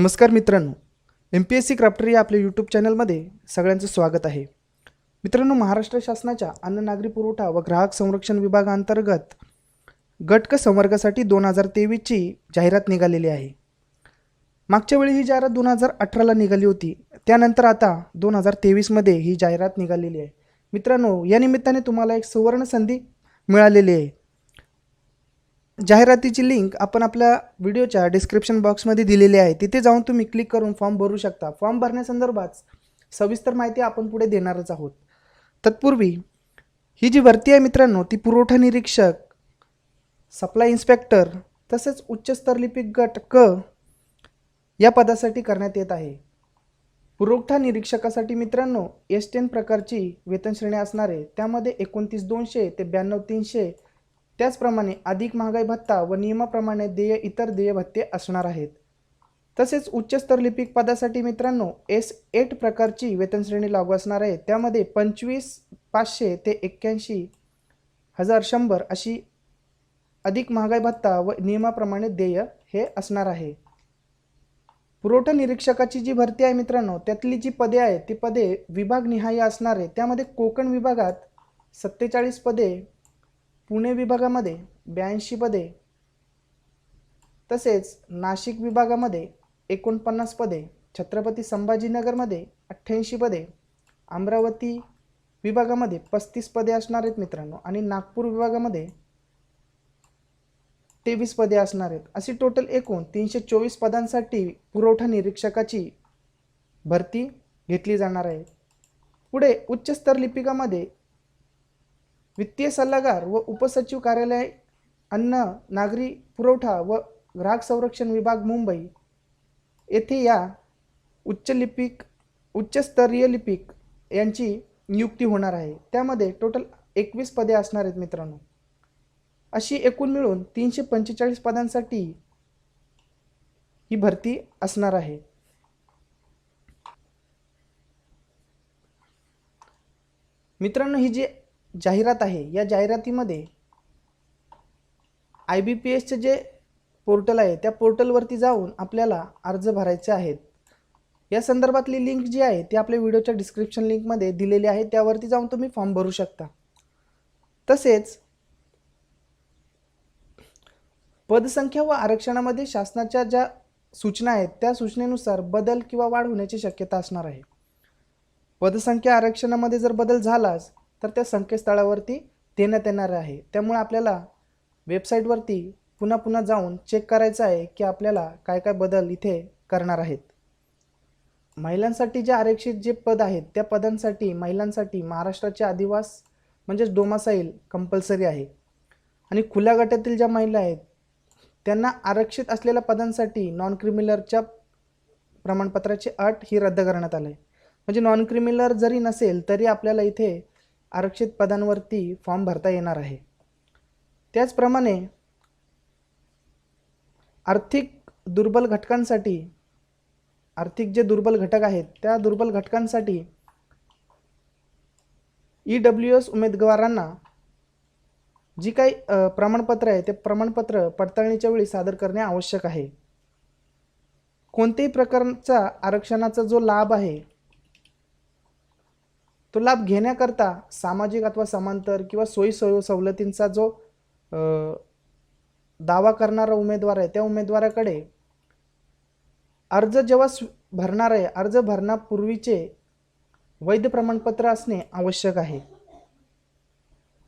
नमस्कार मित्रांनो. M P S C क्राफ्टरी या आपल्या यूट्यूब चॅनलमध्ये सगळ्यांचं स्वागत आहे. मित्रांनो महाराष्ट्र शासनाच्या अन्न नागरी पुरवठा व ग्राहक संरक्षण विभागाअंतर्गत गटक संवर्गासाठी दोन हजार तेवीसची जाहिरात निघालेली आहे. मागच्या वेळी ही जाहिरात दोन हजार अठराला निघाली होती. त्यानंतर आता दोन हजार तेवीसमध्ये ही जाहिरात निघालेली आहे. मित्रांनो या निमित्ताने तुम्हाला एक सुवर्ण संधी मिळालेली आहे. जाहिरातीची लिंक आपण आपल्या व्हिडिओच्या डिस्क्रिप्शन बॉक्समध्ये दिलेली आहे. तिथे जाऊन तुम्ही क्लिक करून फॉर्म भरू शकता. फॉर्म भरण्यासंदर्भात सविस्तर माहिती आपण पुढे देणारच आहोत. तत्पूर्वी ही जी भरती आहे मित्रांनो ती पुरवठा निरीक्षक सप्लाय इन्स्पेक्टर तसेच उच्चस्तर लिपिक गट क या पदासाठी करण्यात येत आहे. पुरवठा निरीक्षकासाठी मित्रांनो एस टेन प्रकारची वेतनश्रेणी असणारे त्यामध्ये एकोणतीस दोनशे ते ब्याण्णव तीनशे त्याचप्रमाणे अधिक महागाई भत्ता व नियमाप्रमाणे देय इतर देय भत्ते असणार आहेत. तसेच उच्चस्तर लिपिक पदासाठी मित्रांनो एस एट प्रकारची वेतनश्रेणी लागू असणार आहे. त्यामध्ये पंचवीस पाचशे ते एक्क्याऐंशी हजार शंभर अशी अधिक महागाई भत्ता व नियमाप्रमाणे देय हे असणार आहे. पुरवठा निरीक्षकाची जी भरती आहे मित्रांनो त्यातली जी पदे आहेत ती पदे विभागनिहाय असणार आहे. त्यामध्ये कोकण विभागात सत्तेचाळीस पदे पुणे विभागामध्ये ब्याऐंशी पदे तसेच नाशिक विभागामध्ये एकोणपन्नास पदे छत्रपती संभाजीनगरमध्ये अठ्ठ्याऐंशी पदे अमरावती विभागामध्ये पस्तीस पदे असणार आहेत मित्रांनो आणि नागपूर विभागामध्ये तेवीस पदे असणार आहेत. अशी टोटल एकूण तीनशे चोवीस पदांसाठी पुरवठा निरीक्षकाची भरती घेतली जाणार आहे. पुढे उच्चस्तर लिपिकामध्ये वित्तीय सल्लागार व उपसचिव कार्यालय अन्न नागरी पुरवठा व ग्राहक संरक्षण विभाग मुंबई. येथे या उच्च लिपिक उच्चस्तरीय लिपिक यांची नियुक्ती होणार आहे. त्यामध्ये टोटल एकवीस पदे असणार आहेत मित्रांनो. अशी एकूण मिळून तीनशे पंचेचाळीस पदांसाठी ही भरती असणार आहे. मित्रांनो ही जी जाहिरात आहे. या जाहिरातीमध्ये आय बी पी एसचे जे पोर्टल आहे त्या पोर्टलवरती जाऊन आपल्याला अर्ज भरायचे आहेत. या संदर्भातली लिंक जी आहे ती आपल्या व्हिडिओच्या डिस्क्रिप्शन लिंकमध्ये दिलेली आहे. त्यावरती जाऊन तुम्ही फॉर्म भरू शकता. तसेच पदसंख्या व आरक्षणामध्ये शासनाच्या ज्या सूचना आहेत त्या सूचनेनुसार बदल किंवा वाढ होण्याची शक्यता असणार आहे. पदसंख्या आरक्षणामध्ये जर बदल झालाच तर त्या संकेतस्थळावरती देण्यात येणार आहे. त्यामुळे आपल्याला वेबसाईटवरती पुन्हा पुन्हा जाऊन चेक करायचं आहे की आपल्याला काय काय बदल इथे करणार आहेत. महिलांसाठी जे आरक्षित जे पद आहेत त्या पदांसाठी महिलांसाठी महाराष्ट्राचे आदिवास म्हणजेच डोमासाईल कंपल्सरी आहे. आणि खुल्या गटातील ज्या महिला आहेत त्यांना आरक्षित असलेल्या पदांसाठी नॉन क्रिमिलरच्या प्रमाणपत्राची अट ही रद्द करण्यात आली आहे म्हणजे नॉन क्रिमिलर जरी नसेल तरी आपल्याला इथे आरक्षित पदांवरती फॉर्म भरता येणार आहे. त्याचप्रमाणे आर्थिक दुर्बल घटकांसाठी आर्थिक जे दुर्बल घटक आहेत त्या दुर्बल घटकांसाठी ई डब्ल्यू एस उमेदवारांना जी काही प्रमाणपत्र आहे ते प्रमाणपत्र पडताळणीच्या वेळी सादर करणे आवश्यक आहे. कोणत्याही प्रकारचा आरक्षणाचा जो लाभ आहे तो लाभ घेण्याकरता सामाजिक अथवा समांतर किंवा सोयी सोय सवलतींचा जो दावा करणारा उमेदवार आहे त्या उमेदवाराकडे अर्ज जेव्हा भरणार आहे अर्ज भरण्यापूर्वीचे वैध प्रमाणपत्र असणे आवश्यक आहे.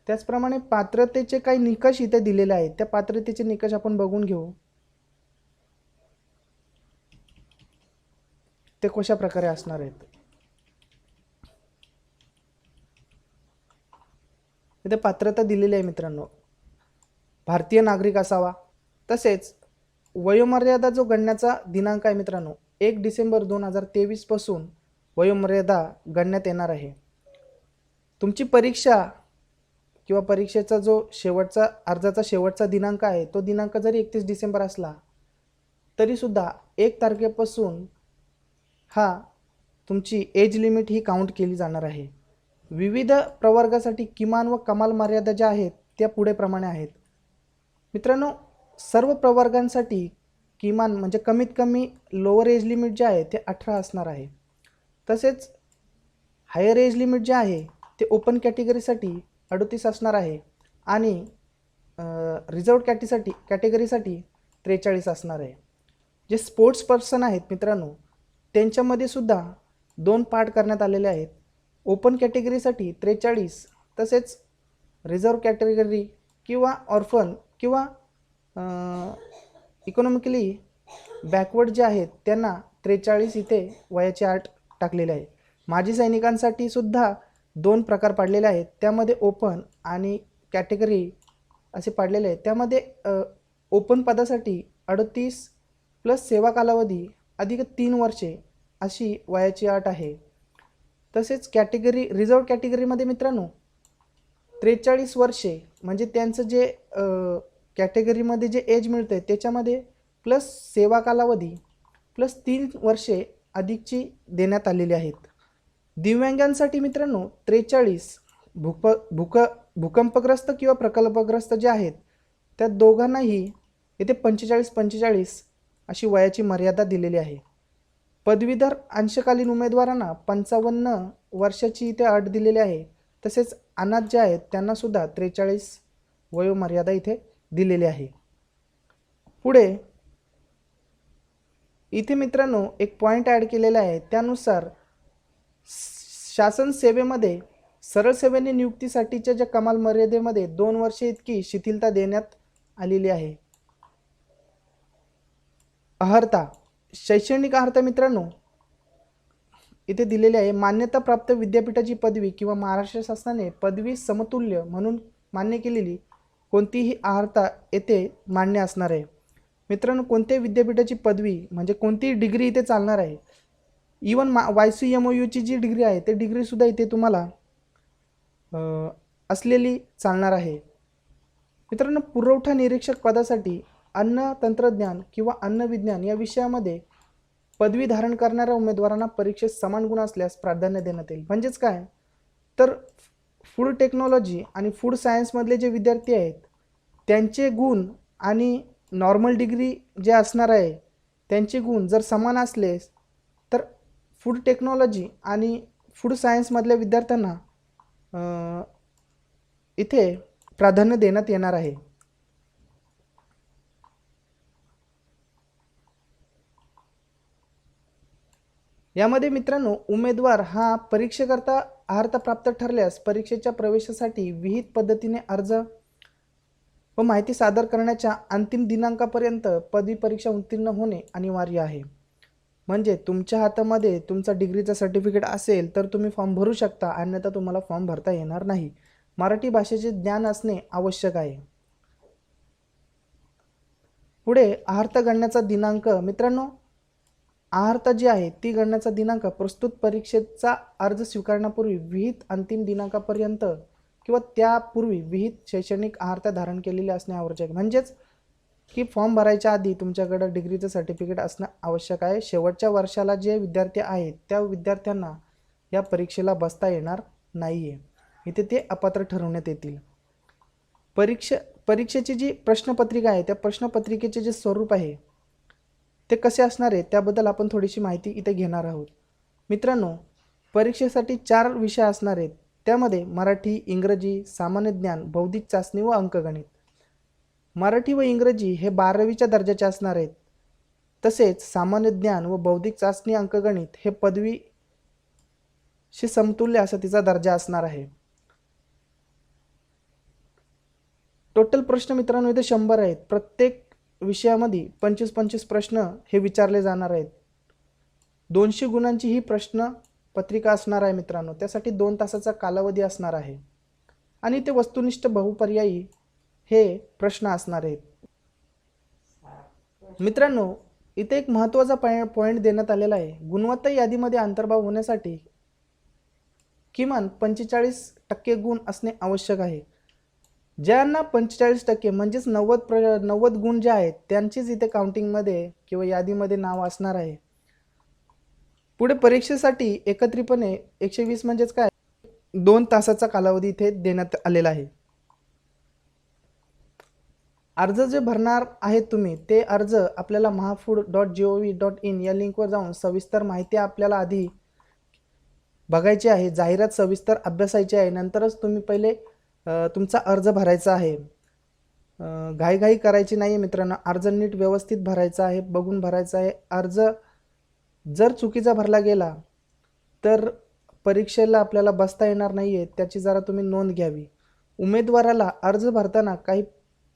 त्याचप्रमाणे पात्रतेचे काही निकष इथे दिलेले आहेत त्या पात्रतेचे निकष आपण बघून घेऊ. ते कशा प्रकारे असणार आहेत? इथे पात्रता दिलेली आहे मित्रांनो. भारतीय नागरिक असावा. तसेच वयोमर्यादा जो गणण्याचा दिनांक आहे मित्रांनो एक डिसेंबर दोन हजार तेवीसपासून वयोमर्यादा गणण्यात येणार आहे. तुमची परीक्षा किंवा परीक्षेचा जो शेवटचा अर्जाचा शेवटचा दिनांक आहे तो दिनांक जरी एकतीस डिसेंबर असला तरीसुद्धा एक तारखेपासून हा तुमची एज लिमिट ही काउंट केली जाणार आहे. विविध प्रवर्गासाठी किमान व कमाल मर्यादा ज्या आहेत त्या पुढेप्रमाणे आहेत. मित्रांनो सर्व प्रवर्गांसाठी किमान म्हणजे कमीत कमी लोअर एज लिमिट जे आहे ते अठरा असणार आहे. तसेच हायर एज लिमिट जे आहे ते ओपन कॅटेगरीसाठी अडतीस असणार आहे आणि रिझर्व कॅटीसाठी कॅटेगरीसाठी त्रेचाळीस असणार आहे. जे स्पोर्ट्स पर्सन आहेत मित्रांनो त्यांच्यामध्ये सुद्धा दोन पार्ट करण्यात आलेले आहेत. ओपन कॅटेगरीसाठी त्रेचाळीस तसेच रिझर्व कॅटेगरी किंवा ऑर्फन किंवा इकॉनॉमिकली बॅकवर्ड जे आहेत त्यांना त्रेचाळीस इथे वयाची आठ टाकलेले आहे. माजी सैनिकांसाठी सुद्धा दोन प्रकार पाडलेले आहेत. त्यामध्ये ओपन आणि कॅटेगरी असे पाडलेले आहेत. त्यामध्ये ओपन पदासाठी अडतीस प्लस सेवा कालावधी अधिक तीन वर्षे अशी वयाची अट आहे. तसेच कॅटेगरी रिझर्व कॅटेगरीमध्ये मित्रांनो त्रेचाळीस वर्षे म्हणजे त्यांचं जे कॅटेगरीमध्ये जे एज मिळतं आहे त्याच्यामध्ये प्लस सेवा कालावधी प्लस तीन वर्षे अधिकची देण्यात आलेली आहेत. दिव्यांगांसाठी मित्रांनो त्रेचाळीस भूप भूक भूकंपग्रस्त किंवा प्रकल्पग्रस्त जे आहेत त्या दोघांनाही येथे पंचेचाळीस पंचेचाळीस अशी वयाची मर्यादा दिलेली आहे. पदवीधर अंशकालीन उमेदवारांना पंचावन्न वर्षाची इथे अट दिलेली आहे. तसेच अनाथ जे आहेत त्यांनासुद्धा त्रेचाळीस वयोमर्यादा इथे दिलेली आहे. पुढे इथे मित्रांनो एक पॉईंट ॲड केलेला आहे. त्यानुसार शासन सेवेमध्ये सरळ सेवेने नियुक्तीसाठीच्या ज्या कमाल मर्यादेमध्ये दोन वर्षे इतकी शिथिलता देण्यात आलेली आहे. अहर्ता शैक्षणिक अर्थ मित्रांनो इथे दिलेले आहे मान्यताप्राप्त विद्यापीठाची पदवी किंवा महाराष्ट्र शासनाने पदवी समतुल्य म्हणून मान्य केलेली कोणतीही अर्हता येथे मान्य असणार आहे. मित्रांनो कोणत्याही विद्यापीठाची पदवी म्हणजे कोणतीही डिग्री इथे चालणार आहे. इवन मा वाय सी एम ओ यूची जी डिग्री आहे ते डिग्रीसुद्धा इथे तुम्हाला असलेली चालणार आहे. मित्रांनो पुरवठा निरीक्षक पदासाठी अन्न तंत्रज्ञान किंवा अन्न विज्ञान या विषयामध्ये पदवी धारण करणाऱ्या उमेदवारांना परीक्षेत समान गुण असल्यास प्राधान्य देण्यात येईल. म्हणजेच काय? तर फूड टेक्नॉलॉजी आणि फूड सायन्समधले जे विद्यार्थी आहेत त्यांचे गुण आणि नॉर्मल डिग्री जे असणार आहे त्यांचे गुण जर समान असले तर फूड टेक्नॉलॉजी आणि फूड सायन्समधल्या विद्यार्थ्यांना इथे प्राधान्य देण्यात येणार आहे. यामध्ये मित्रांनो उमेदवार हा परीक्षेकरता अर्हता प्राप्त ठरल्यास परीक्षेच्या प्रवेशासाठी विहित पद्धतीने अर्ज व माहिती सादर करण्याच्या अंतिम दिनांकापर्यंत पदवी परीक्षा उत्तीर्ण होणे अनिवार्य आहे. म्हणजे तुमच्या हातामध्ये तुमचा डिग्रीचा सर्टिफिकेट असेल तर तुम्ही फॉर्म भरू शकता अन्यथा तुम्हाला फॉर्म भरता येणार नाही. मराठी भाषेचे ज्ञान असणे आवश्यक आहे. पुढे आहार्थ गणण्याचा दिनांक. मित्रांनो आहार्ता जी आहे ती गणण्याचा दिनांक प्रस्तुत परीक्षेचा अर्ज स्वीकारण्यापूर्वी विहित अंतिम दिनांकापर्यंत किंवा त्यापूर्वी विहित शैक्षणिक आहार्ता धारण केलेली असणे आवश्यक आहे. म्हणजेच की फॉर्म भरायच्या आधी तुमच्याकडं डिग्रीचं सर्टिफिकेट असणं आवश्यक आहे. शेवटच्या वर्षाला जे विद्यार्थी आहेत त्या विद्यार्थ्यांना या परीक्षेला बसता येणार नाही आहे इथे ते अपात्र ठरवण्यात येतील. परीक्षा परीक्षेची जी प्रश्नपत्रिका आहे त्या प्रश्नपत्रिकेचे जे स्वरूप आहे ते कसे असणार आहे त्याबद्दल आपण थोडीशी माहिती इथे घेणार आहोत. मित्रांनो परीक्षेसाठी चार विषय असणार आहेत. त्यामध्ये मराठी इंग्रजी सामान्य ज्ञान बौद्धिक चाचणी व अंकगणित. मराठी व इंग्रजी हे बारावीच्या दर्जाचे असणार आहेत. तसेच सामान्य ज्ञान व बौद्धिक चाचणी अंकगणित हे पदवीशी समतुल्य असा तिचा दर्जा असणार आहे. टोटल प्रश्न मित्रांनो इथे शंभर आहेत. प्रत्येक विषयामध्ये पंचवीस पंचवीस प्रश्न हे विचारले जाणार आहेत. दोनशे गुणांची ही प्रश्न पत्रिका असणार आहे मित्रांनो. त्यासाठी दोन तासाचा कालावधी असणार आहे. आणि ते वस्तुनिष्ठ बहुपर्यायी हे प्रश्न असणार आहेत. मित्रांनो इथे एक महत्त्वाचा पॉईंट पॉईंट देण्यात आलेला आहे. गुणवत्ता यादीमध्ये अंतर्भाव होण्यासाठी किमान पंचेचाळीस टक्के गुण असणे आवश्यक आहे. ज्यांना पंचेचाळीस टक्के म्हणजेच नव्वद प्र नव्वद गुण जे आहेत त्यांचीच इथे काउंटिंगमध्ये किंवा यादीमध्ये नाव असणार आहे. पुढे परीक्षेसाठी एकत्रितपणे एकशे वीस म्हणजेच काय? दोन तासाचा कालावधी इथे देण्यात आलेला आहे. अर्ज जे भरणार आहेत तुम्ही ते अर्ज आपल्याला Mahafood dot G O V dot in या लिंकवर जाऊन सविस्तर माहिती आपल्याला आधी बघायची आहे जाहिरात सविस्तर अभ्यासायची आहे नंतरच तुम्ही पहिले तुमचा अर्ज भरायचा आहे. घाईघाई करायची नाही आहे मित्रांनो. अर्ज नीट व्यवस्थित भरायचा आहे बघून भरायचा आहे. अर्ज जर चुकीचा भरला गेला तर परीक्षेला आपल्याला बसता येणार नाही आहे त्याची जरा तुम्ही नोंद घ्यावी. उमेदवाराला अर्ज भरताना काही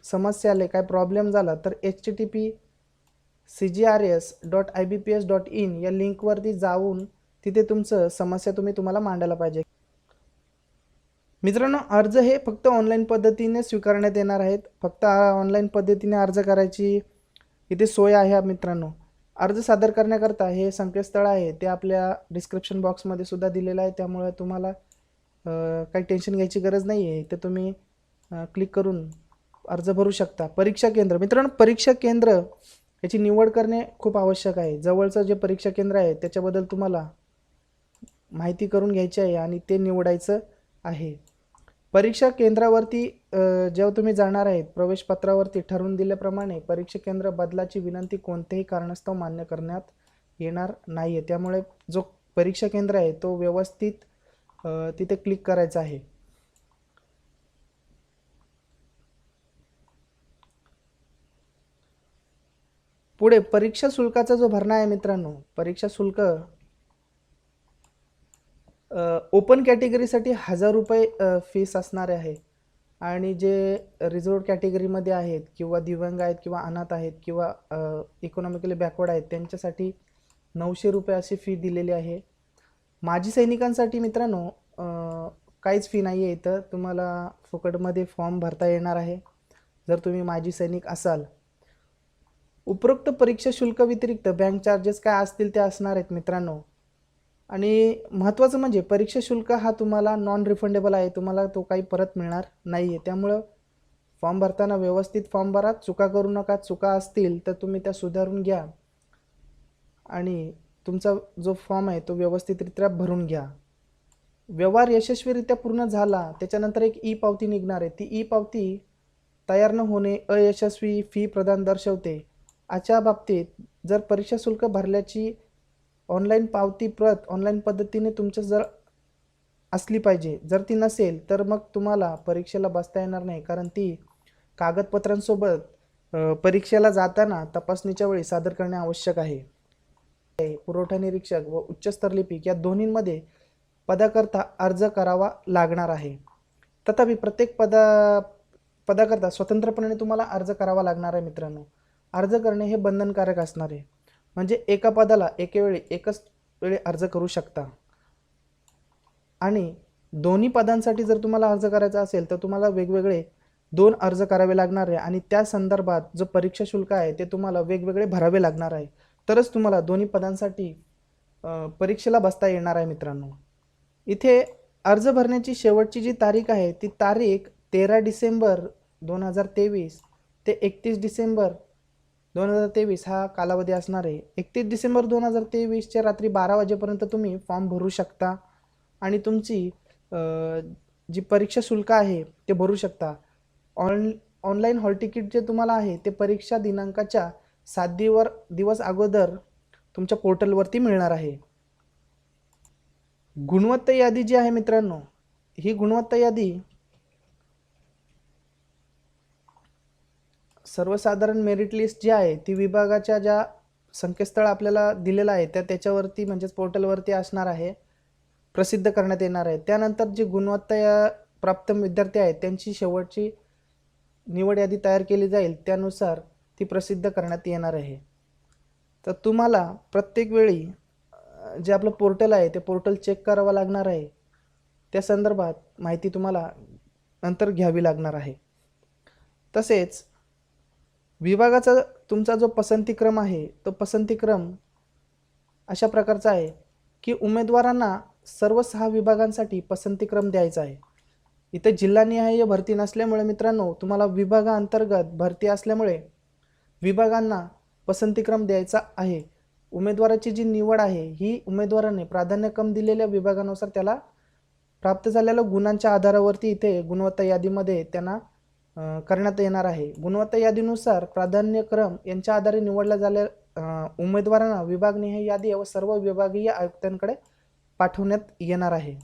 समस्या आले काही प्रॉब्लेम झाला तर H T T P C G R S dot I B P S dot in या लिंकवरती जाऊन तिथे तुमचं समस्या तुम्ही तुम्हाला मांडायला पाहिजे. मित्रांनो अर्ज हे फक्त ऑनलाईन पद्धतीने स्वीकारण्यात येणार आहेत. फक्त ऑनलाईन पद्धतीने अर्ज करायची इथे सोय आहे मित्रांनो. अर्ज सादर करण्याकरता हे संकेतस्थळ आहे. ते आपल्या डिस्क्रिप्शन बॉक्समध्ये सुद्धा दिलेलं आहे. त्यामुळे तुम्हाला काही टेन्शन घ्यायची गरज नाही आहे ते तुम्ही क्लिक करून अर्ज भरू शकता. परीक्षा केंद्र. मित्रांनो परीक्षा केंद्र याची निवड करणे खूप आवश्यक आहे. जवळचं जे परीक्षा केंद्र आहे त्याच्याबद्दल तुम्हाला माहिती करून घ्यायची आहे आणि ते निवडायचं आहे. परीक्षा केंद्रावरती जेव्हा तुम्ही जाणार आहेत प्रवेशपत्रावरती ठरवून दिल्याप्रमाणे परीक्षा केंद्र बदलाची विनंती कोणत्याही कारणास्तव मान्य करण्यात येणार नाही आहे त्यामुळे जो परीक्षा केंद्र आहे तो व्यवस्थित तिथे क्लिक करायचा आहे. पुढे परीक्षा शुल्काचा जो भरणा आहे मित्रांनो परीक्षा शुल्क ओपन कॅटेगरीसाठी हजार रुपये फीस असणारे आहे. आणि जे रिझर्व कॅटेगरीमध्ये आहेत किंवा दिव्यांग आहेत किंवा अनाथ आहेत किंवा इकॉनॉमिकली बॅकवर्ड आहेत त्यांच्यासाठी नऊशे रुपये अशी फी दिलेली आहे. माजी सैनिकांसाठी मित्रांनो काहीच फी नाही आहे इथं. तुम्हाला फुकटमध्ये फॉर्म भरता येणार आहे. जर तुम्ही माजी सैनिक असाल. उपरोक्त परीक्षा शुल्क व्यतिरिक्त बँक चार्जेस काय असतील ते असणार आहेत मित्रांनो. आणि महत्त्वाचं म्हणजे परीक्षा शुल्क हा तुम्हाला नॉन रिफंडेबल आहे. तुम्हाला तो काही परत मिळणार नाही आहे त्यामुळं फॉर्म भरताना व्यवस्थित फॉर्म भरा. चुका करू नका. चुका असतील तर तुम्ही त्या सुधारून घ्या. आणि तुमचा जो फॉर्म आहे तो व्यवस्थितरित्या भरून घ्या. व्यवहार यशस्वीरित्या पूर्ण झाला त्याच्यानंतर एक ई पावती निघणार आहे. ती ई पावती तयार न होणे अयशस्वी फी प्रदान दर्शवते. अशा बाबतीत जर परीक्षा शुल्क भरल्याची ऑनलाईन पावती प्रत ऑनलाईन पद्धतीने तुमच्या जर असली पाहिजे जर ती नसेल तर मग तुम्हाला परीक्षेला बसता येणार नाही. कारण ती कागदपत्रांसोबत परीक्षेला जाताना तपासणीच्या वेळी सादर करणे आवश्यक आहे. पुरवठा निरीक्षक व उच्चस्तर लिपिक या दोन्हींमध्ये पदाकरता अर्ज करावा लागणार आहे. तथापि प्रत्येक पदा पदाकरता स्वतंत्रपणे तुम्हाला अर्ज करावा लागणार आहे मित्रांनो. अर्ज करणे हे बंधनकारक असणार आहे. म्हणजे एका पदाला एकेवेळी एकच वेळी अर्ज करू शकता. आणि दोन्ही पदांसाठी जर तुम्हाला अर्ज करायचा असेल तर तुम्हाला वेगवेगळे दोन अर्ज करावे लागणार आहे आणि त्या संदर्भात जो परीक्षा शुल्क आहे ते तुम्हाला वेगवेगळे भरावे लागणार आहे. तरच तुम्हाला दोन्ही पदांसाठी परीक्षेला बसता येणार आहे मित्रांनो. इथे अर्ज भरण्याची शेवटची जी तारीख आहे ती तारीख तेरा डिसेंबर दोन हजार तेवीस ते एकतीस डिसेंबर दोन हजार तेवीस हा कालावधी असणार आहे. एकतीस डिसेंबर दोन हजार तेवीसच्या रात्री बारा वाजेपर्यंत तुम्ही फॉर्म भरू शकता आणि तुमची जी परीक्षा शुल्क आहे ते भरू शकता. ऑन ऑनलाईन हॉल तिकीट जे तुम्हाला आहे ते परीक्षा दिनांकाच्या सात दिवर दिवस अगोदर तुमच्या पोर्टलवरती मिळणार आहे. गुणवत्ता यादी जी आहे मित्रांनो ही गुणवत्ता यादी सर्वसाधारण मेरिट लिस्ट जी आहे ती विभागाच्या ज्या संकेतस्थळ आपल्याला दिलेलं आहे त्या त्याच्यावरती म्हणजेच पोर्टलवरती असणार आहे प्रसिद्ध करण्यात येणार आहे. त्यानंतर जी गुणवत्ता या प्राप्त विद्यार्थी आहेत त्यांची शेवटची निवड यादी तयार केली जाईल त्यानुसार ती प्रसिद्ध करण्यात येणार आहे. तर तुम्हाला प्रत्येक वेळी जे आपलं पोर्टल आहे ते पोर्टल चेक करावं लागणार आहे. त्या संदर्भात माहिती तुम्हाला नंतर घ्यावी लागणार आहे. तसेच विभागाचा तुमचा जो पसंतीक्रम आहे तो पसंतीक्रम अशा प्रकारचा आहे की उमेदवारांना सर्व सहा विभागांसाठी पसंतीक्रम द्यायचा आहे. इथे जिल्हानिहाय भरती नसल्यामुळे मित्रांनो तुम्हाला विभागाअंतर्गत भरती असल्यामुळे विभागांना पसंतीक्रम द्यायचा आहे. उमेदवाराची जी निवड आहे ही उमेदवाराने प्राधान्यक्रम दिलेल्या विभागानुसार त्याला प्राप्त झालेल्या गुणांच्या आधारावरती इथे गुणवत्ता यादीमध्ये त्यांना करण्यात येणार आहे. गुणवत्ता यादीनुसार प्राधान्यक्रम यांच्या आधारे निवडल्या झाल्या उमेदवारांना विभागनिहाय यादी व सर्व विभागीय आयुक्तांकडे पाठवण्यात येणार आहे.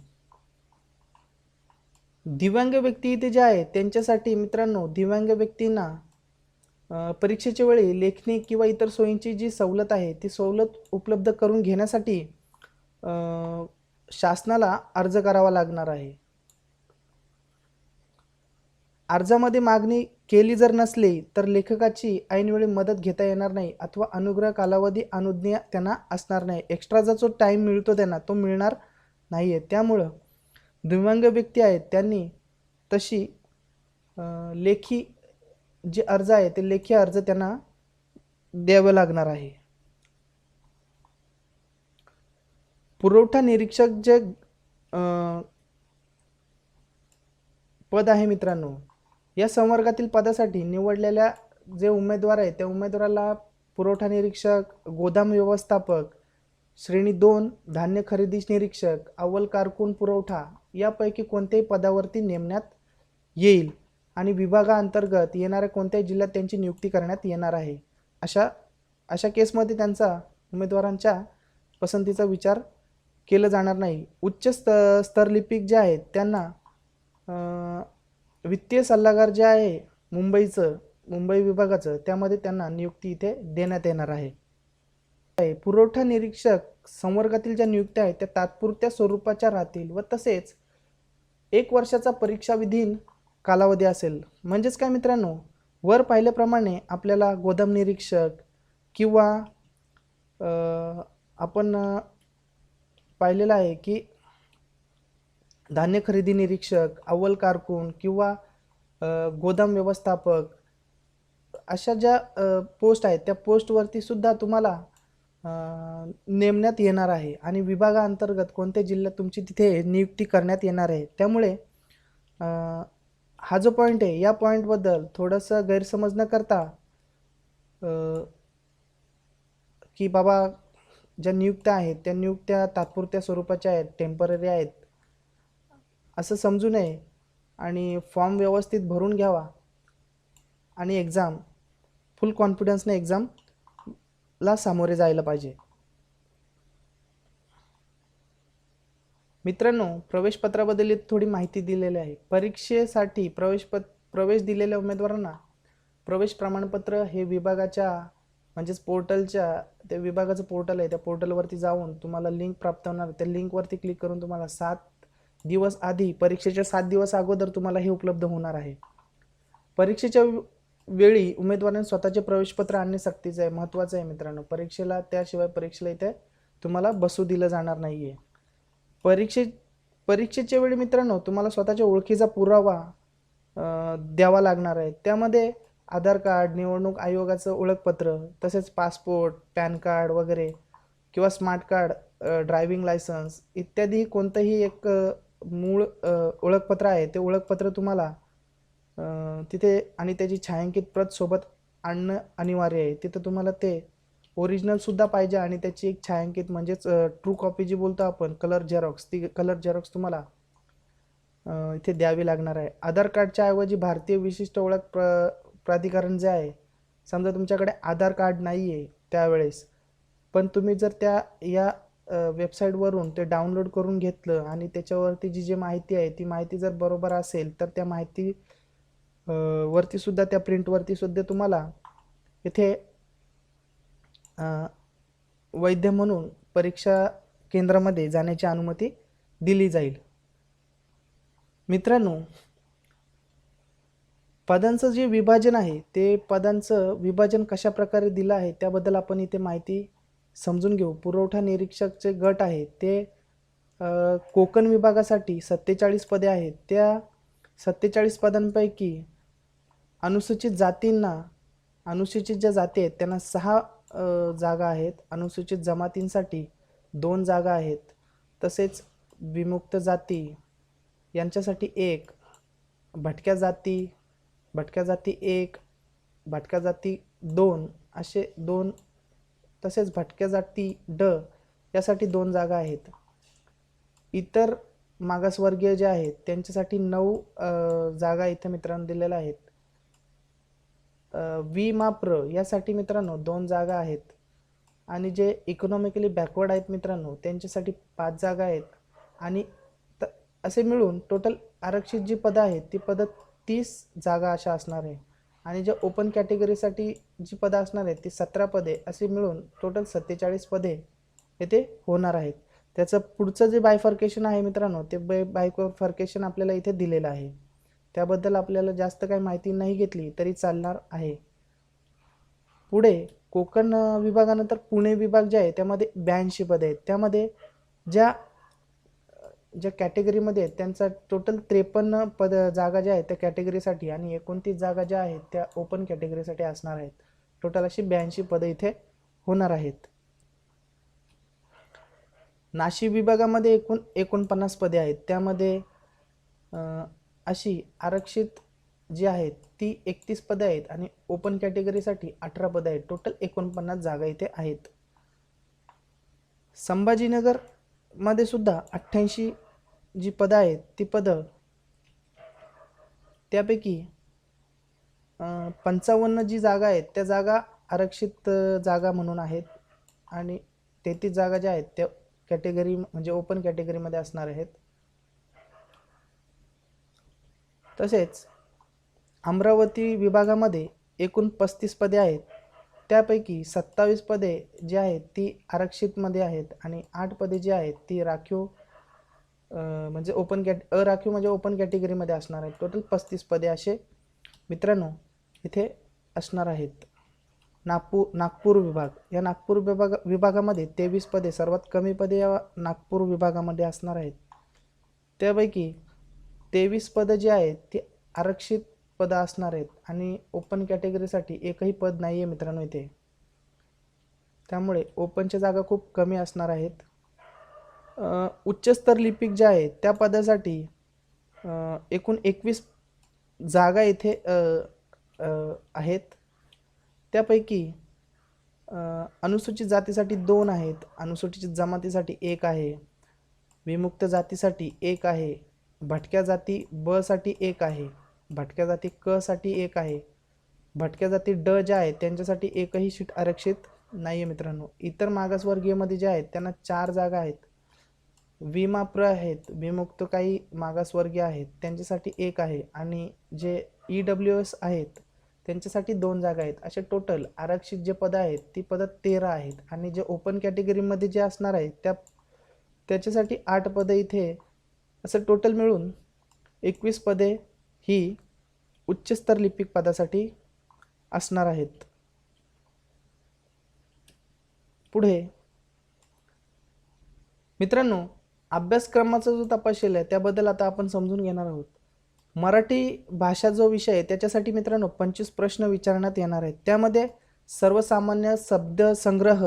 दिव्यांग व्यक्ती इथे जे आहेत त्यांच्यासाठी मित्रांनो दिव्यांग व्यक्तींना परीक्षेच्या वेळी लेखणी किंवा इतर सोयींची जी सवलत आहे ती सवलत उपलब्ध करून घेण्यासाठी शासनाला अर्ज करावा लागणार आहे. अर्जामध्ये मागणी केली जर नसली तर लेखकाची ऐनवेळी मदत घेता येणार नाही अथवा अनुग्रह कालावधी अनुज्ञा त्यांना असणार नाही. एक्स्ट्राचा जो टाईम मिळतो त्यांना तो मिळणार नाही आहे त्यामुळं दिव्यांग व्यक्ती आहेत त्यांनी तशी लेखी जे अर्ज आहे ते लेखी अर्ज त्यांना द्यावं लागणार आहे. पुरवठा निरीक्षक जे पद आहे मित्रांनो या संवर्गातील पदासाठी निवडलेल्या जे उमेदवार आहेत त्या उमेदवाराला पुरवठा निरीक्षक गोदाम व्यवस्थापक श्रेणी दोन धान्य खरेदी निरीक्षक अव्वल कारकून पुरवठा यापैकी कोणत्याही पदावरती नेमण्यात येईल आणि विभागाअंतर्गत येणाऱ्या कोणत्याही जिल्ह्यात त्यांची नियुक्ती करण्यात येणार आहे. अशा अशा केसमध्ये त्यांचा उमेदवारांच्या पसंतीचा विचार केलं जाणार नाही. उच्च स्त स्तरलिपिक जे आहेत त्यांना वित्तीय सल्लागार जे आहे मुंबईचं मुंबई विभागाचं त्यामध्ये त्यांना नियुक्ती इथे देण्यात येणार आहे. पुरवठा निरीक्षक संवर्गातील ज्या नियुक्त्या आहेत त्या तात्पुरत्या स्वरूपाच्या राहतील व तसेच एक वर्षाचा परीक्षा विधीन कालावधी असेल. म्हणजेच काय मित्रांनो? वर पाहिल्याप्रमाणे आपल्याला गोदाम निरीक्षक किंवा आपण पाहिलेलं आहे की धान्य खरेदी निरीक्षक अव्वल कारकून किंवा गोदाम व्यवस्थापक अशा ज्या पोस्ट आहेत त्या पोस्टवरती सुद्धा तुम्हाला नेमण्यात येणार आहे. आणि विभागाअंतर्गत कोणत्या जिल्ह्यात तुमची तिथे नियुक्ती करण्यात येणार आहे त्यामुळे हा जो पॉईंट आहे या पॉईंटबद्दल थोडंसं गैरसमज न करता की बाबा ज्या नियुक्त्या आहेत त्या नियुक्त्या तात्पुरत्या स्वरूपाच्या आहेत टेंपररी आहेत असं समजू नये आणि फॉर्म व्यवस्थित भरून घ्यावा. आणि एक्झाम फुल कॉन्फिडन्सने एक्झामला सामोरे जायला पाहिजे. मित्रांनो प्रवेशपत्राबद्दल थोडी माहिती दिलेली आहे. परीक्षेसाठी प्रवेशपत प्रवेश दिलेल्या उमेदवारांना प्रवेश प्रमाणपत्र हे विभागाच्या म्हणजेच पोर्टलच्या त्या विभागाचं पोर्टल आहे. त्या पोर्टलवरती जाऊन तुम्हाला लिंक प्राप्त होणार. त्या लिंकवरती क्लिक करून तुम्हाला सात दिवस आधी परीक्षेच्या सात दिवस अगोदर तुम्हाला हे उपलब्ध होणार आहे. परीक्षेच्या वेळी उमेदवारांनी स्वतःचे प्रवेशपत्र आणणे सक्तीचं आहे महत्त्वाचं आहे मित्रांनो. परीक्षेला त्याशिवाय परीक्षेला इथे तुम्हाला बसू दिलं जाणार नाही आहे परीक्षे परीक्षेच्या वेळी मित्रांनो तुम्हाला स्वतःच्या ओळखीचा पुरावा द्यावा लागणार आहे. त्यामध्ये आधार कार्ड निवडणूक आयोगाचं ओळखपत्र तसेच पासपोर्ट पॅन कार्ड वगैरे किंवा स्मार्ट कार्ड ड्रायव्हिंग लायसन्स इत्यादी कोणतंही एक मूळ ओळखपत्र आहे. ते ओळखपत्र तुम्हाला तिथे आणि त्याची छायांकित प्रत सोबत आणणं अनिवार्य आहे. तिथं तुम्हाला ते ओरिजिनलसुद्धा पाहिजे आणि त्याची एक छायांकित म्हणजेच ट्रू कॉपी जी बोलतो आपण कलर झेरॉक्स ती कलर झेरॉक्स तुम्हाला इथे द्यावी लागणार आहे. आधार कार्डच्या ऐवजी भारतीय विशिष्ट ओळख प्र प्राधिकरण जे आहे समजा तुमच्याकडे आधार कार्ड नाही आहे त्यावेळेस पण तुम्ही जर त्या या वेबसाईटवरून ते डाउनलोड करून घेतलं आणि त्याच्यावरती जी जी माहिती आहे ती माहिती जर बरोबर असेल तर त्या माहिती वरती सुद्धा त्या प्रिंटवरती सुद्धा तुम्हाला इथे वैद्य म्हणून परीक्षा केंद्रामध्ये जाण्याची अनुमती दिली जाईल. मित्रांनो पदांचं जे विभाजन आहे ते पदांचं विभाजन कशा प्रकारे दिलं आहे त्याबद्दल आपण इथे माहिती समजून घेऊ. पुरवठा निरीक्षकचे गट आहे ते कोकण विभागासाठी सत्तेचाळीस पदे आहेत. त्या सत्तेचाळीस पदांपैकी अनुसूचित जातींना अनुसूचित ज्या जाती आहेत त्यांना सहा जागा आहेत. अनुसूचित जमातींसाठी दोन जागा आहेत. तसेच विमुक्त जाती यांच्यासाठी एक भटक्या जाती भटक्या जाती एक भटक्या जाती दोन असे दोन तसेच भटक्या जाती ड यासाठी दोन जागा आहेत. इतर मागासवर्गीय जे आहेत त्यांच्यासाठी नऊ जागा इथे मित्रांनो दिलेल्या आहेत. वी माप्र यासाठी मित्रांनो दोन जागा आहेत. आणि जे इकॉनॉमिकली बॅकवर्ड आहेत मित्रांनो त्यांच्यासाठी पाच जागा आहेत. आणि त असे मिळून टोटल आरक्षित जी पदं आहेत ती पदं तीस जागा अशा असणार आहे. आणि ज्या ओपन कॅटेगरीसाठी जी पदं असणार आहेत ती सतरा पदे असे मिळून टोटल सत्तेचाळीस पदे येथे होणार आहेत. त्याचं पुढचं जे बायफर्केशन आहे मित्रांनो ते बाय बायफर्केशन आपल्याला इथे दिलेलं आहे. त्याबद्दल आपल्याला जास्त काही माहिती नाही घेतली तरी चालणार आहे. पुढे कोकण विभागानंतर पुणे विभाग जे आहे त्यामध्ये ब्याऐंशी पदे आहेत. त्यामध्ये ज्या ज्या कॅटेगरीमध्ये आहेत त्यांचा टोटल त्रेपन्न पद जागा ज्या आहेत त्या कॅटेगरीसाठी आणि एकोणतीस जागा ज्या आहेत त्या ओपन कॅटेगरीसाठी असणार आहेत. टोटल अशी ब्याऐंशी पदं इथे होणार आहेत. नाशिक विभागामध्ये एकूण एकोणपन्नास पदे आहेत. त्यामध्ये अशी आरक्षित जी आहेत ती एकतीस पदे आहेत आणि ओपन कॅटेगरीसाठी अठरा पदे आहेत. टोटल एकोणपन्नास जागा इथे आहेत. संभाजीनगरमध्ये सुद्धा अठ्ठ्याऐंशी जी पदं आहेत ती पदं त्यापैकी पंचावन्न जी जागा आहेत त्या जागा आरक्षित जागा म्हणून आहेत आणि तेहतीस जागा ज्या आहेत त्या कॅटेगरी म्हणजे ओपन कॅटेगरीमध्ये असणार आहेत. तसेच अमरावती विभागामध्ये एकूण पस्तीस पदे आहेत. त्यापैकी सत्तावीस पदे जी आहेत ती आरक्षितमध्ये आहेत आणि आठ पदे जी आहेत ती राखीव म्हणजे ओपन कॅट अराखीव म्हणजे ओपन कॅटेगरीमध्ये असणार आहेत. टोटल पस्तीस पदे असे मित्रांनो इथे असणार आहेत. नागपूर नागपूर विभाग. या नागपूर विभाग विभागामध्ये तेवीस पदे सर्वात कमी पदे या नागपूर विभागामध्ये असणार आहेत. त्यापैकी तेवीस पदं जी आहेत ती आरक्षित पदं असणार आहेत आणि ओपन कॅटेगरीसाठी एकही पद नाही आहे मित्रांनो इथे. त्यामुळे ओपनच्या जागा खूप कमी असणार आहेत. उच्चस्तर लिपिक ज्या आहेत त्या पदासाठी एकूण एकवीस जागा इथे आहेत. त्यापैकी अनुसूचित जातीसाठी दोन आहेत अनुसूचित जमातीसाठी एक आहे विमुक्त जातीसाठी एक आहे भटक्या जाती ब साठी एक आहे भटक्या जाती क साठी एक आहे भटक्या जाती ड ज्या आहेत त्यांच्यासाठी एकही सीट आरक्षित नाही आहे मित्रांनो. इतर मागासवर्गीयमध्ये जे आहेत त्यांना चार जागा आहेत. विमाप्र आहेत विमुक्त काही मागासवर्गीय आहेत त्यांच्यासाठी एक आहे आणि जे ई डब्ल्यू एस आहेत त्यांच्यासाठी दोन जागा आहेत. असे टोटल आरक्षित जे पदं आहेत ती पदं तेरा आहेत आणि जे ओपन कॅटेगरीमध्ये जे असणार आहेत त्या त्याच्यासाठी आठ पदं इथे असं टोटल मिळून एकवीस पदे ही उच्चस्तर लिपिक पदासाठी असणार आहेत. पुढे मित्रांनो अभ्यासक्रमाचा जो तपशील आहे त्याबद्दल आता आपण समजून घेणार आहोत. मराठी भाषा जो विषय आहे त्याच्यासाठी मित्रांनो पंचवीस प्रश्न विचारण्यात येणार आहेत. त्यामध्ये सर्वसामान्य शब्द संग्रह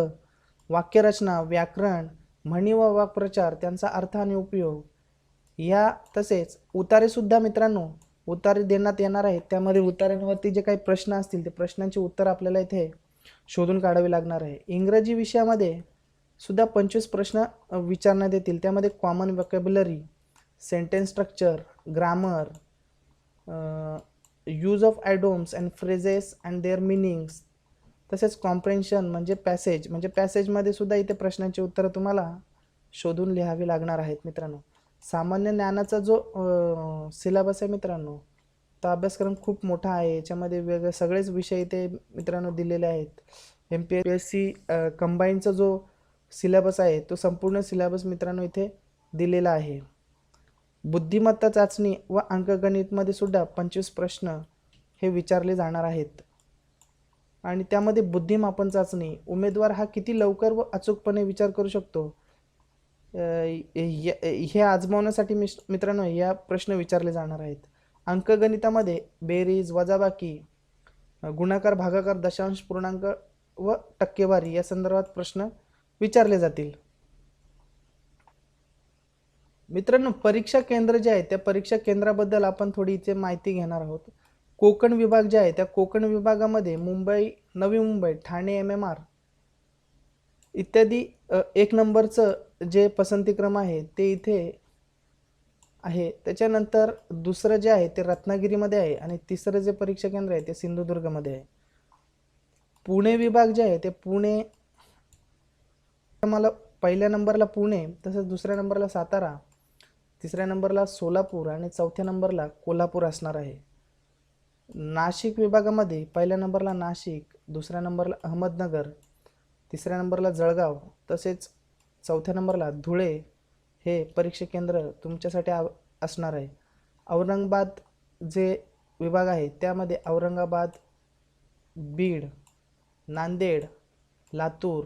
वाक्यरचना व्याकरण म्हणी व वाक्प्रचार त्यांचा अर्थ आणि उपयोग या तसेच उतारेसुद्धा मित्रांनो उतारे देण्यात येणार आहेत. त्यामध्ये उतार्यांवरती जे काही प्रश्न असतील ते प्रश्नांची उत्तर आपल्याला इथे शोधून काढावी लागणार आहे. इंग्रजी विषयामध्ये सुद्धा पंचवीस प्रश्न विचारण्यात येतील. त्यामध्ये common vocabulary sentence structure grammar use of idioms and phrases and their meanings तसेच कॉम्प्रेन्शन म्हणजे पॅसेज म्हणजे पॅसेजमध्ये सुद्धा इथे प्रश्नांची उत्तरं तुम्हाला शोधून लिहावी लागणार आहेत मित्रांनो. सामान्य ज्ञानाचा जो सिलेबस आहे मित्रांनो तो अभ्यासक्रम खूप मोठा आहे. याच्यामध्ये वेगळे सगळेच विषय इथे मित्रांनो दिलेले आहेत. एम पी एस सी कंबाईनचा जो सिलेबस आहे तो संपूर्ण सिलेबस मित्रांनो इथे दिलेला आहे. बुद्धिमत्ता चाचणी व अंकगणितमध्ये सुद्धा पंचवीस प्रश्न हे विचारले जाणार आहेत. आणि त्यामध्ये बुद्धिमापन चाचणी उमेदवार हा किती लवकर व अचूकपणे विचार करू शकतो? हे आजमावण्यासाठी मिश मित्रांनो या प्रश्न विचारले जाणार आहेत. अंकगणितामध्ये बेरीज वजाबाकी गुणाकार भागाकार दशांश पूर्णांक व टक्केवारी या संदर्भात प्रश्न विचारले जातील. मित्रांनो परीक्षा केंद्र जे आहे त्या परीक्षा केंद्राबद्दल आपण थोडी इथे माहिती घेणार आहोत. कोकण विभाग जे आहे त्या कोकण विभागामध्ये Mumbai Navi Mumbai Thane M M R इत्यादी एक नंबरचं जे पसंतीक्रम आहे ते इथे आहे. त्याच्यानंतर दुसरं जे आहे ते रत्नागिरीमध्ये आहे आणि तिसरं जे परीक्षा केंद्र आहे ते सिंधुदुर्गमध्ये आहे. पुणे विभाग जे आहे ते पुणे मला पहिल्या नंबरला पुणे तसंच दुसऱ्या नंबरला सातारा तिसऱ्या नंबरला सोलापूर आणि चौथ्या नंबरला कोल्हापूर असणार आहे. नाशिक विभागामध्ये पहिल्या नंबरला नाशिक दुसऱ्या नंबरला अहमदनगर तिसऱ्या नंबरला जळगाव तसेच चौथ्या नंबरला धुळे हे परीक्षा केंद्र तुमच्यासाठी आव असणार आहे. औरंगाबाद जे विभाग आहे त्यामध्ये औरंगाबाद बीड नांदेड लातूर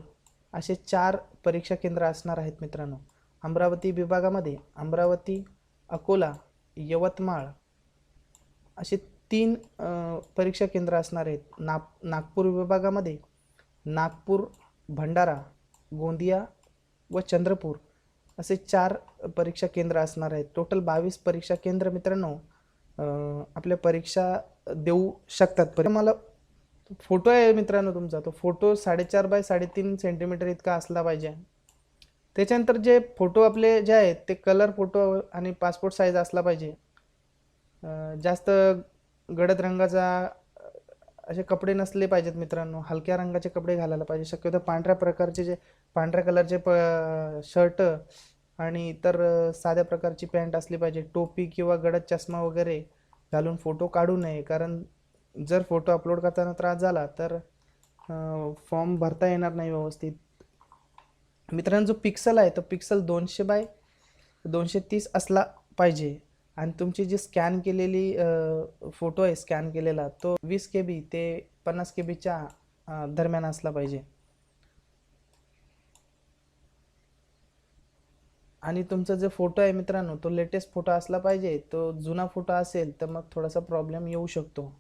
असे चार परीक्षा केंद्र असणार आहेत मित्रांनो. अमरावती विभागामध्ये अमरावती अकोला यवतमाळ असे तीन परीक्षा केंद्र असणार आहेत. नाग नागपूर विभागामध्ये नागपूर भंडारा गोंदिया व चंद्रपूर असे चार परीक्षा केंद्र असणार आहेत. टोटल बावीस परीक्षा केंद्र मित्रांनो आपल्या परीक्षा देऊ शकतात. पर मला फोटो आहे मित्रांनो तुमचा. तो फोटो साडेचार बाय साडेतीन सेंटीमीटर इतका असला पाहिजे. त्याच्यानंतर जे फोटो आपले जे आहेत ते कलर फोटो आणि पासपोर्ट साईज असला पाहिजे. जास्त गडद रंगाचा असे कपडे नसले पाहिजेत मित्रांनो. हलक्या रंगाचे कपडे घालायला पाहिजे. शक्यतो पांढऱ्या प्रकारचे जे पांढऱ्या कलरचे प शर्ट आणि इतर साध्या प्रकारची पॅन्ट असली पाहिजे. टोपी किंवा गडद चष्मा वगैरे घालून फोटो काढू नये. कारण जर फोटो अपलोड करताना त्रास झाला तर फॉर्म भरता येणार नाही व्यवस्थित. मित्रांनो जो पिक्सल आहे तो पिक्सल दोनशे बाय दोनशे तीस असला पाहिजे. आणि तुमची जी स्कॅन केलेली फोटो आहे स्कॅन केलेला तो वीस के बी ते पन्नास के बीच्या दरम्यान असला पाहिजे. आणि तुमचा जो फोटो आहे मित्रांनो तो लेटेस्ट फोटो असला पाहिजे तो जुना फोटो असेल तर मग थोडासा प्रॉब्लेम येऊ शकतो.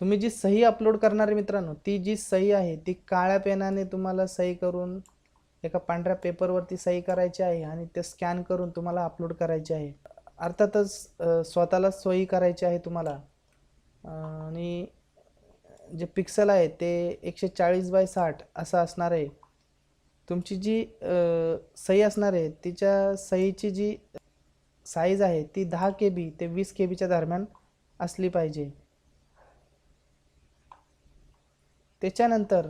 तुम्ही जी सही अपलोड करणार आहे मित्रांनो ती जी सही आहे ती काळ्या पेनाने तुम्हाला सही करून एका पांढऱ्या पेपरवरती सही करायची आहे आणि ते स्कॅन करून तुम्हाला अपलोड करायचे आहे. अर्थातच स्वतःला सही करायची आहे तुम्हाला. आणि जे पिक्सल आहे ते एकशे चाळीस बाय साठ असं असणार आहे. तुमची जी सही असणार आहे तिच्या सहीची जी साईज आहे ती दहा के बी ते वीस के बीच्या दरम्यान असली पाहिजे. त्याच्यानंतर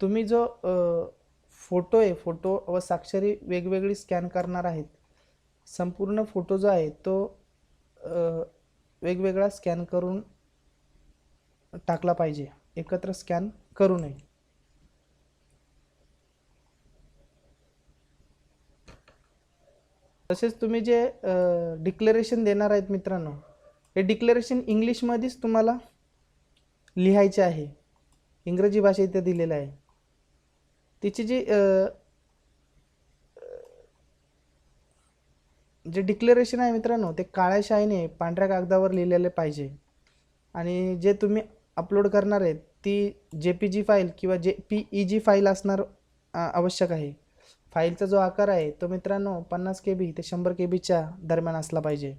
तुम्ही जो फोटो आहे फोटो व साक्षरी वेगवेगळी स्कॅन करणार आहेत. संपूर्ण फोटो जो आहे तो वेगवेगळा स्कॅन करून टाकला पाहिजे. एकत्र स्कॅन करू नये. तसेच तुम्ही जे डिक्लेरेशन देणार आहेत मित्रांनो हे डिक्लेरेशन इंग्लिशमध्येच तुम्हाला लिहायचे आहे. इंग्रजी भाषा इथे दिलेलं आहे. तिची जी जे डिक्लेरेशन आहे मित्रांनो ते काळ्या शाईने पांढऱ्या कागदावर लिहिलेले पाहिजे. आणि जे तुम्ही अपलोड करणार आहेत ती जे पी जी फाईल किंवा जे पी ई जी फाईल असणार आवश्यक आहे. फाईलचा जो आकार आहे तो मित्रांनो पन्नास के बी ते शंभर के बीच्या दरम्यान असला पाहिजे.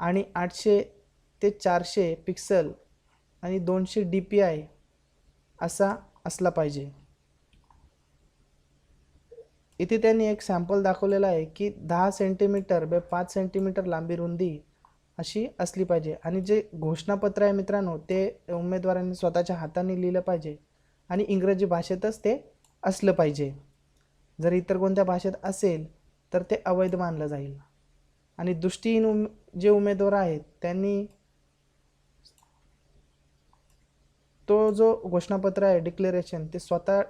आणि आठशे ते चारशे पिक्सल आणि दोनशे डी पी आय असा असला पाहिजे. इथे त्यांनी एक सॅम्पल दाखवलेला आहे की दहा सेंटीमीटर बाय पाच सेंटीमीटर लांबी रुंदी अशी असली पाहिजे. आणि जे घोषणापत्र आहे मित्रांनो ते उमेदवारांनी स्वतःच्या हाताने लिहिलं पाहिजे. आणि इंग्रजी भाषेतच ते असलं पाहिजे. जर इतर कोणत्या भाषेत असेल तर ते अवैध मानलं जाईल. आणि दृष्टीहीन उम जे उमेदवार आहेत त्यांनी तो जो घोषणापत्र आहे डिक्लेरेशन ते स्वतः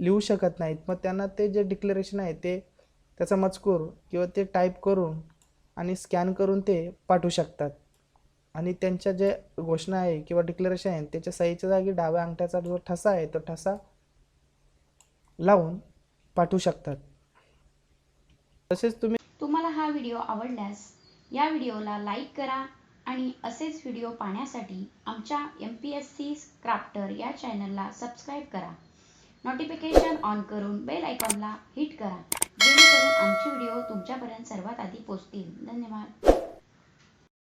लिहू शकत नाहीत. मग त्यांना ते जे डिक्लेरेशन आहे ते त्याचा मजकूर किंवा ते टाईप करून आणि स्कॅन करून ते पाठवू शकतात. आणि त्यांच्या जे घोषणा आहे किंवा डिक्लेरेशन आहे त्याच्या सहीच्या जागी डाव्या अंगठ्याचा जो ठसा आहे तो ठसा लावून पाठवू शकतात. तसेच तुम्ही तुम्हाला हा व्हिडिओ आवडल्यास या व्हिडिओला लाईक करा. आणि असेच व्हिडिओ पाहण्यासाठी आमच्या M P S C crafter या चॅनलला सबस्क्राईब करा. नोटिफिकेशन ऑन करून बेल आयकॉनला हिट करा. जेणेकरून आमचे व्हिडिओ तुमच्यापर्यंत सर्वात आधी पोहोचतील धन्यवाद.